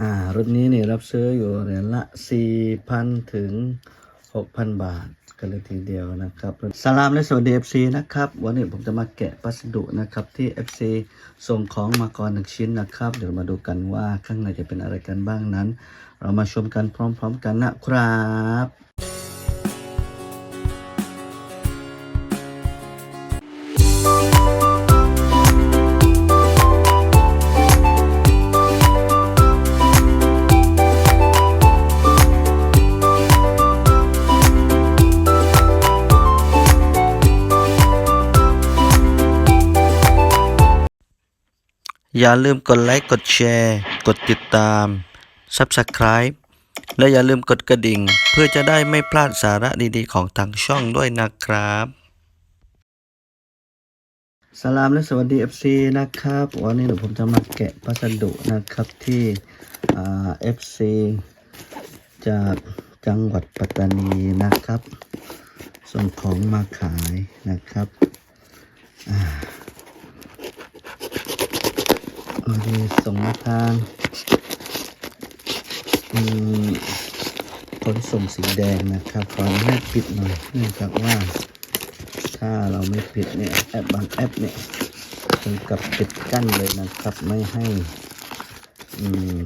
อ่ารุ่นนี้นี่รับซื้ออยู่เหรียญละ 4,000 ถึง 6,000 บาท กันเลยทีเดียวนะครับสลามและสวัสดี FC นะครับ วันนี้ผมจะมาแกะพัสดุนะครับ ที่ FC ส่งของมาก่อนหนึ่งชิ้นนะครับ เดี๋ยวมาดูกันว่าข้างในจะเป็นอะไรกันบ้างนั้น เรามาชมกันพร้อม ๆ กันนะครับ อย่าลืมกดไลค์ กดแชร์ กดติดตาม Subscribe และอย่าลืมกดกระดิ่ง เพื่อจะได้ไม่พลาดสาระดีๆ ของทางช่องด้วยนะครับ สลามและสวัสดี FC นะครับ วันนี้เดี๋ยวผมจะมาแกะพัสดุนะครับที่อ่า FC จากจังหวัดปัตตานีนะครับ ส่งของมาขายนะครับ โอเคส่งมาทางอืมขนส่งสีแดงนะครับขออนุญาตปิดหน่อยเนื่องจากว่า ถ้าเราไม่ปิดเนี่ยแอปบางแอปเนี่ยถึงกับปิดกั้นเลยนะครับไม่ให้อืม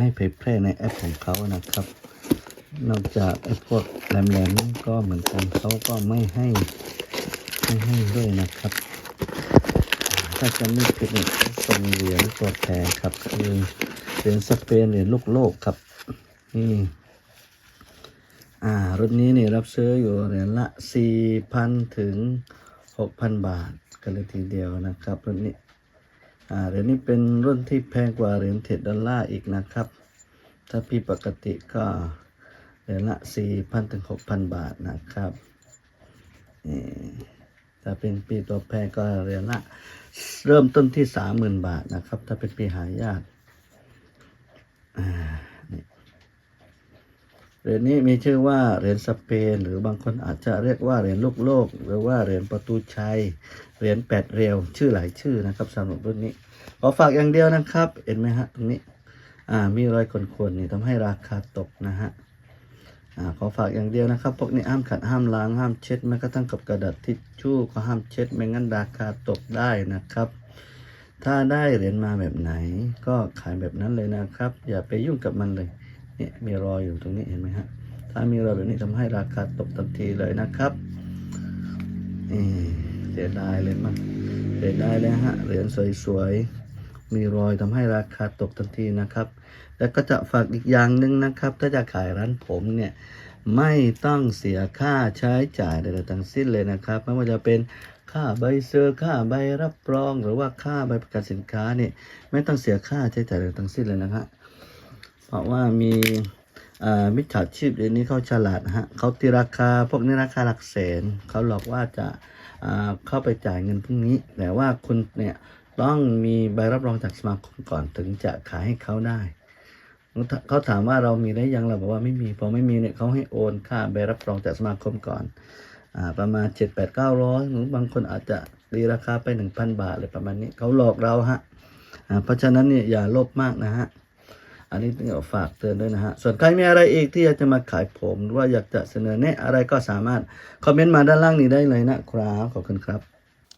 ให้เผยแพร่ในแอปของเขานะครับ นอกจากไอ้พวกแหลมๆก็เหมือนกันเขาก็ไม่ให้ไม่ให้ด้วยนะครับ ถ้าจะไม่ผิดเนี่ยส่งเหรียญตัวแทนครับคือเหรียญสเปนเหรียญลูกโลกครับนี่อ่ารุ่นนี้เนี่ยรับซื้ออยู่เหรียญละสี่พันถึงหกพันบาทกันเลยทีเดียวนะครับรุ่นนี้อ่าเหรียญนี้เป็นรุ่นที่แพงกว่าเหรียญเทดดอลลาร์อีกนะครับ ถ้าปีปกติก็เหรียญละสี่พันถึงหกพันบาทนะครับนี่ ถ้าเป็นปีตัวแพงก็เหรียญละ เริ่มต้นที่สามหมื่นบาทนะครับ ถ้าเป็นปีหายากเหรียญนี้มีชื่อว่าเหรียญสเปน หรือบางคนอาจจะเรียกว่าเหรียญลูกโลก หรือว่าเหรียญประตูชัยเหรียญแปดเรียว ชื่อหลายชื่อนะครับสำหรับรุ่นนี้ขอฝากอย่างเดียวนะครับ เห็นไหมฮะตรงนี้ อ่ามีรอยขนๆนี่ทำให้ราคาตกนะฮะ ขอฝากอย่างเดียวนะครับ พวกนี้ห้ามขัดห้ามล้างห้ามเช็ดแม้กระทั่งกับกระดาษทิชชู่ก็ห้ามเช็ดไม่งั้นราคาตกได้นะครับ ถ้าได้เหรียญมาแบบไหน ก็ขายแบบนั้นเลยนะครับ อย่าไปยุ่งกับมันเลยเนี่ยมีรอยอยู่ตรงนี้เห็นไหมฮะถ้ามีรอยแบบนี้ทำให้ราคาตกทันทีเลยนะครับนี่เสียดายเลยมั้งเสียดายเลยฮะเหรียญสวยๆ มีรอยทำให้ราคาตกทันทีนะครับ แล้วก็จะฝากอีกอย่างหนึ่งนะครับ ถ้าจะขายร้านผมเนี่ยไม่ต้องเสียค่าใช้จ่ายใดๆทั้งสิ้นเลยนะครับไม่ว่าจะเป็นค่าใบเซอร์ค่าใบรับรอง หรือว่าค่าใบประกันสินค้าเนี่ยไม่ต้องเสียค่าใช้จ่ายใดๆทั้งสิ้นเลยนะฮะเพราะว่ามีมิจฉาชีพเดี๋ยวนี้เขาฉลาดนะฮะเขาตีราคาพวกนี้ราคาหลักแสนเขาหลอกว่าจะเข้าไปจ่ายเงินพรุ่งนี้ แต่ว่าคุณเนี่ย ต้องมีใบรับรองจากสมาคมก่อนถึงจะขายให้เขาได้ เขาถามว่าเรามีได้ยังเราบอกว่าไม่มีพอไม่มีเนี่ยเขาให้โอนค่าใบรับรองจากสมาคมก่อนอประมาณเจ็ดแปดเก้าร้อยหรือบางคนอาจจะตีราคาไปหนึ่งพันบาทเลยประมาณนี้เขาหลอกเราฮะเพราะฉะนั้นเนี่ยอย่าโลภมากนะฮะอันนี้ต้องฝากเตือนด้วยนะฮะ ส่วนใครมีอะไรอีกที่อยากจะมาขายผมหรือว่าอยากจะเสนอแนะอะไรก็สามารถคอมเมนต์มาด้านล่างนี้ได้เลยนะครับ ขอบคุณครับ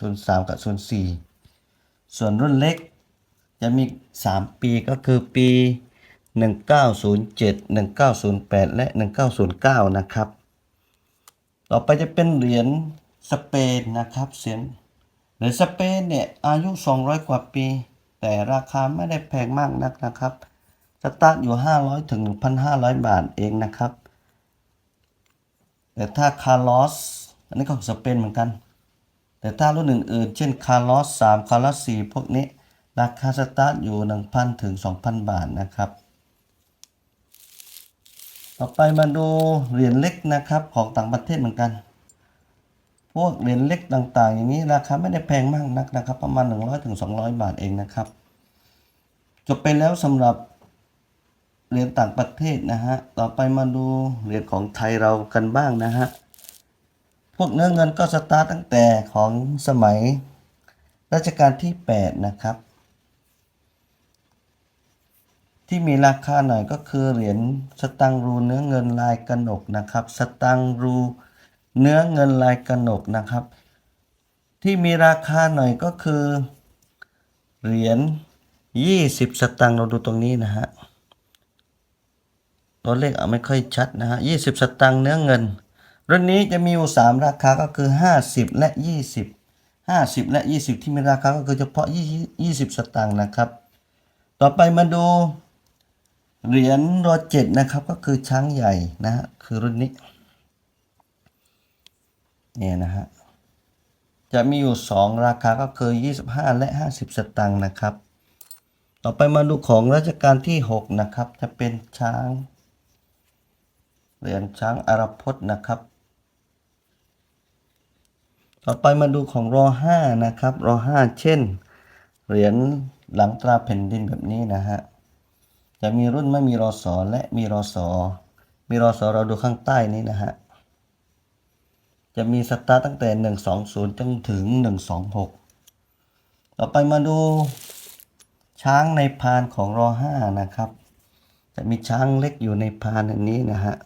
03กับ04ส่วนรุ่นเล็กจะมี 3 ปีก็คือปี 1907 1908 และ 1909 นะครับ ต่อไปจะเป็นเหรียญสเปนนะครับเสียงเหรียญสเปนเนี่ยอายุ 200 กว่าปี แต่ราคาไม่ได้แพงมากนักนะครับ สตาร์ทอยู่ 500 ถึง 1,500 บาทเองนะครับ แต่ถ้าคาร์ลอส อันนี้ของสเปนเหมือนกัน แต่ถ้ารุ่นอื่นๆ เช่นคาร์ลอส3คาร์ลอส4พวกนี้ ราคาสตาร์ทอยู่ 1,000 ถึง 2,000 บาทนะครับ ต่อไปมาดูเหรียญเล็กนะครับของต่างประเทศเหมือนกัน พวกเหรียญเล็กต่างๆ อย่างนี้ราคาไม่ได้แพงมากนักนะครับ ประมาณ 100ถึง200 บาทเองนะครับ จบไปแล้วสำหรับเหรียญต่างประเทศนะฮะ ต่อไปมาดูเหรียญของไทยเรากันบ้างนะฮะ พวกเนื้อเงินก็สตาร์ตตั้งแต่ของสมัยรัชกาลที่ 8 นะครับ ที่มีราคาหน่อยก็คือเหรียญสตังรูเนื้อเงินลายกระหนกนะครับ สตังรูเนื้อเงินลายกระหนกนะครับ ที่มีราคาหน่อยก็คือเหรียญ20 สตังค์เราดูตรงนี้นะฮะตัวเลขอาไม่ค่อยชัดนะฮะ20 สตังค์เนื้อเงิน รุ่นนี้จะมีอยู่3ราคาก็คือ 50 และ 20 50 และ 20 ที่มีราคาก็คือเฉพาะ 20 สตังค์นะครับ ต่อไปมาดูเหรียญรอเจ็ดนะครับก็คือช้างใหญ่นะฮะคือรุ่นนี้เนี่ยนะฮะจะมีอยู่ 2 ราคาก็คือ 25 และ 50 สตางค์นะครับ ต่อไปมาดูของรัชกาลที่ 6 นะครับ จะเป็นช้าง เหรียญช้างอารพจน์นะครับ ต่อไปมาดูของรอ5นะครับรอ5เช่น เหรียญหลังตราแผ่นดินแบบนี้นะฮะ จะมีรุ่นไม่มีรอสอและมีรอสอมีรอสอเราดูข้างใต้นี้นะฮะ จะมีสตาร์ตตั้งแต่ 120 จนถึง 126 ต่อไปมาดูช้างในพานของรอ5นะครับ จะมีช้างเล็กอยู่ในพานอันนี้นะฮะ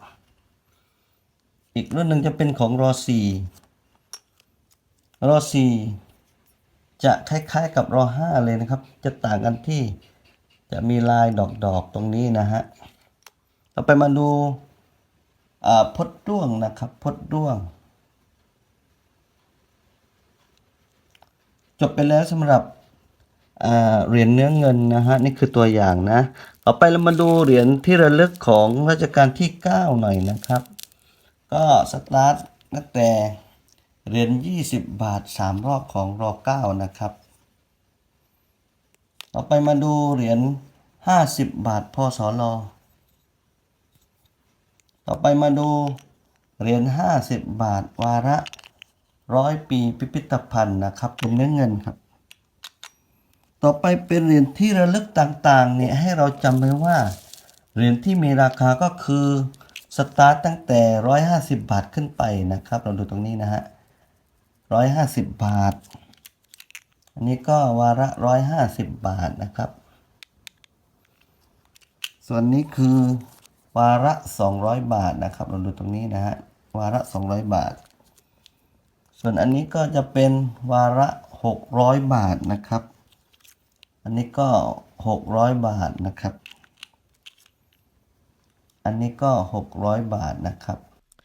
อีกรุ่นหนึ่งจะเป็นของรอ4 รอ4จะคล้ายๆกับรอ5เลยนะครับ จะต่างกันที่จะมีลายดอกๆตรงนี้นะฮะต่อไปมาดูพดด้วงนะครับพดด้วง จบไปแล้วสำหรับเหรียญเนื้อเงินนะฮะนี่คือตัวอย่างนะต่อไปเรามาดูเหรียญที่ระลึกของรัชกาลที่ 9 หน่อยนะครับ ก็สตาร์ทตั้งแต่ เหรียญ20 บาท 3 รอบของรอ9นะครับ ต่อไปมาดูเหรียญ50 บาทพศลต่อไปมาดูเหรียญ50 บาทวาระร้อยปีพิพิธภัณฑ์นะครับเป็นเนื้อเงินครับ ต่อไปเป็นเหรียญที่ระลึกต่างๆเนี่ยให้เราจำไว้ว่าเหรียญที่มีราคาก็คือสตาร์ตตั้งแต่ 150 บาทขึ้นไปนะครับ เราดูตรงนี้นะฮะ 150บาท อันนี้ก็วาระ150บาทนะครับ ส่วนนี้คือวาระ200บาทนะครับ เราดูตรงนี้นะฮะ วาระ200บาท ส่วนอันนี้ก็จะเป็นวาระ600บาทนะครับ อันนี้ก็600บาทนะครับ อันนี้ก็600บาทนะครับ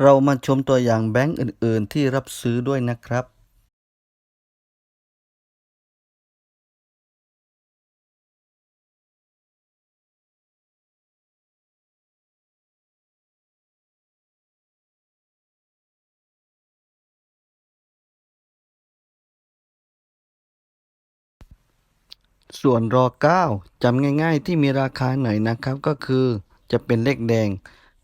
เรามาชมตัวอย่างแบงค์อื่น ๆ ที่รับซื้อด้วยนะครับส่วนรอ9จำง่าย ๆ ที่มีราคาหน่อยนะครับก็คือจะเป็นเลขแดง